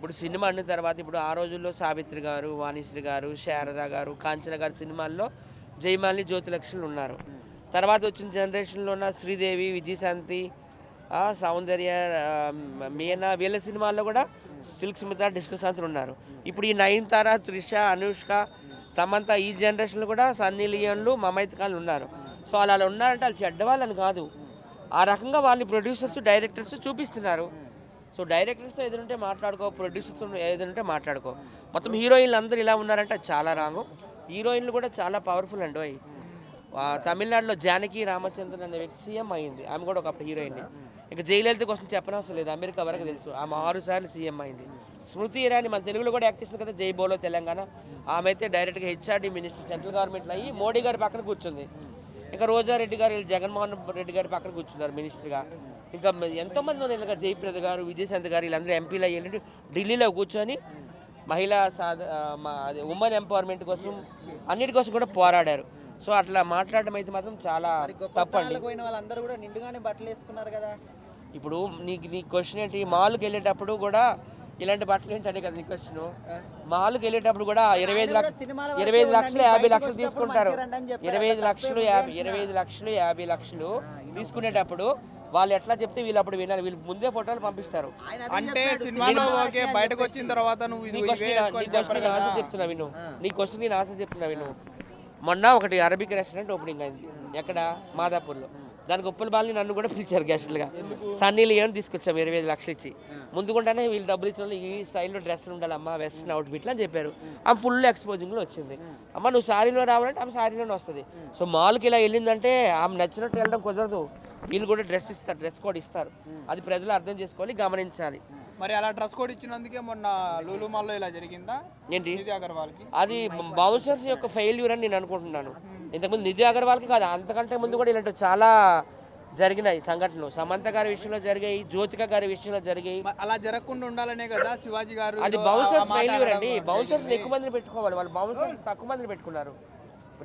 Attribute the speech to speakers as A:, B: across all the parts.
A: ఇప్పుడు సినిమా అన్న తర్వాత ఇప్పుడు ఆ రోజుల్లో సావిత్రి గారు వాణిశ్రీ గారు శారద గారు కాంచన గారు సినిమాల్లో జయమాలి జ్యోతిలక్ష్మి ఉన్నారు. తర్వాత వచ్చిన జనరేషన్లో ఉన్న శ్రీదేవి విజయశాంతి సౌందర్య మీనా వీళ్ళ సినిమాల్లో కూడా సిల్క్ స్మిత డిస్కో శాంతి ఉన్నారు. ఇప్పుడు ఈ నయనతార త్రిష అనుష్క సమంత ఈ జనరేషన్లో కూడా సన్నీ లియోన్లు మమైత్ ఉన్నారు. సో అలా ఉన్నారంటే వాళ్ళు చెడ్డవాళ్ళని కాదు. ఆ రకంగా వాళ్ళని ప్రొడ్యూసర్స్ డైరెక్టర్స్ చూపిస్తున్నారు. సో డైరెక్టర్స్తో ఎదురుంటే మాట్లాడుకో ప్రొడ్యూసర్స్తో ఎదురుంటే మాట్లాడుకో. మొత్తం హీరోయిన్లు అందరూ ఇలా ఉన్నారంటే చాలా రాంగు. హీరోయిన్లు కూడా చాలా పవర్ఫుల్ అండి ఓయ్. ఆ, తమిళనాడులో జానకి రామచంద్రన్ అనే వ్యక్తి సీఎం అయింది. ఆమె కూడా ఒకప్పుడు హీరోయిన్ ఇక జయలలిత కోసం చెప్పనవసరం లేదు. అమెరికా వరకు తెలుసు. ఆమె ఆరు సార్లు సీఎం అయింది. స్మృతి ఇరానీ మన తెలుగులో కూడా యాక్ట్ చేసింది కదా జై బోలో తెలంగాణ. ఆమె అయితే డైరెక్ట్గా హెచ్ఆర్డీ మినిస్టర్ సెంట్రల్ గవర్నమెంట్లో అయ్యి మోడీ గారి పక్కన కూర్చుంది. ఇంకా రోజారెడ్డి గారు వీళ్ళు జగన్మోహన్ రెడ్డి గారి పక్కన కూర్చున్నారు మినిస్టర్గా. ఇంకా ఎంతోమంది ఉన్నారు ఇలాగ జయప్రద గారు విజయశాంతి గారు వీళ్ళందరూ ఎంపీలు అయ్యి ఢిల్లీలో కూర్చొని మహిళా సాధ అదే ఉమెన్ ఎంపవర్మెంట్ కోసం అన్నిటి కోసం కూడా పోరాడారు. సో అట్లా మాట్లాడడం అయితే మాత్రం చాలా తప్పండి.
B: పోయిన వాళ్ళందరూ కూడా నిండుగానే బట్టలు వేసుకున్నారు కదా.
A: ఇప్పుడు నీకు నీ క్వశ్చన్ ఏంటి? మాల్కి వెళ్ళేటప్పుడు కూడా ఇలాంటి బట్టలు ఏంటంటే కదా నీ క్వశ్చన్ మాల్కి వెళ్ళేటప్పుడు కూడా ఇరవై ఐదు లక్షలు ఇరవై ఐదు లక్షలు యాభై లక్షలు తీసుకుంటారు. ఇరవై ఐదు లక్షలు యాభై ఇరవై ఐదు లక్షలు యాభై లక్షలు తీసుకునేటప్పుడు వాళ్ళు ఎట్లా చెప్తే వీళ్ళు అప్పుడు వినాలి. వీళ్ళు ముందే ఫోటోలు పంపిస్తారు.
C: అంటే సినిమాలో ఓకే బయటకు. వచ్చిన తర్వాత నువ్వు
A: నీ క్వశ్చన్. ఆన్సర్ చెప్తున్నా విను. నీ క్వశ్చన్ నేను ఆన్సర్ చెప్తున్నా విను. మొన్న ఒకటి అరబిక్ రెస్టారెంట్ ఓపెనింగ్ అయింది. ఎక్కడ? మాదాపూర్లో. దానికి ఉప్పల బాలని నన్ను కూడా పిలిచారు గెస్టులుగా. సన్నీ లియోన్ తీసుకొచ్చాము ఇరవై ఐదు లక్షలు ఇచ్చి. ముందుకుండానే వీళ్ళు డబ్బులు ఇచ్చిన వాళ్ళు ఈ స్టైల్లో డ్రెస్సులు ఉండాలమ్మా వెస్ట్రన్ అవుట్ఫిట్లు అని చెప్పారు. ఆమె ఫుల్ ఎక్స్పోజింగ్లో వచ్చింది. అమ్మ నువ్వు శారీలో రావాలంటే ఆమె శారీలోనే వస్తుంది. సో మాల్కి ఇలా వెళ్ళిందంటే ఆమె నచ్చినట్టు వెళ్ళడం కుదరదు. వీళ్ళు కూడా డ్రెస్ ఇస్తారు డ్రెస్ కోడ్ ఇస్తారు. అది ప్రజలు అర్థం చేసుకోవాలి గమనించాలి.
C: మరి అలా డ్రెస్ కోడ్ ఇచ్చినందుకే మొన్న లూలు మాల్లో ఇలా జరిగిందా?
A: ఏంటి?
C: నిధి అగర్వాల్కి.
A: అది బౌన్సర్స్ యొక్క ఫెయిల్యూర్ అని నేను అనుకుంటున్నాను. ఇంతకుముందు నిధి అగర్వాల్కి కాదు అంతకంటే ముందు కూడా ఇలాంటి చాలా జరిగినాయి సంఘటనలు. సమంత గారి విషయంలో జరిగాయి జ్యోతిక గారి విషయంలో జరిగాయి.
C: అలా జరగకుండా ఉండాలనే కదా శివాజీ గారు
A: అది బౌన్సర్స్ ఫెయిల్యూర్ అండి. బౌన్సర్స్ ఎక్కువ మందిని పెట్టుకోవాలి. వాళ్ళు బౌన్సర్స్ తక్కువ మందిని పెట్టుకున్నారు.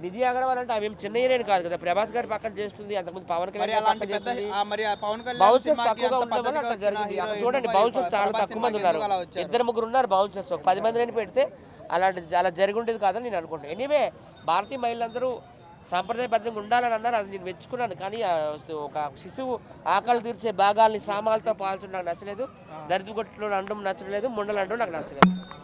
A: నిధి అగర్వాల్ అంటే ఆమె చిన్న హీరోయిన్ కాదు కదా. ప్రభాస్ గారి పక్కన చేస్తుంది అంతకుముందు పవన్ కళ్యాణ్ బౌన్సర్స్ తక్కువగా ఉండడం అట్లా జరిగింది. అక్కడ చూడండి బౌన్సర్స్ చాలా తక్కువ మంది ఉన్నారు? ఇద్దరు ముగ్గురు ఉన్నారు బౌన్సర్స్. ఒక పది మందిని పెడితే అలాంటి అలా జరిగి ఉండేది కాదని నేను అనుకుంటాను ఎనీవే భారతీయ మహిళలందరూ సాంప్రదాయబద్ధంగా ఉండాలని అన్నారు. అది నేను మెచ్చుకున్నాను. కానీ ఒక శిశువు ఆకలి తీర్చే భాగాల్ని సామాలతో పాల్చడం నాకు నచ్చలేదు. దరిద్ర కొట్టులో అనడం నచ్చలేదు. ముండలు అనడం నాకు నచ్చలేదు.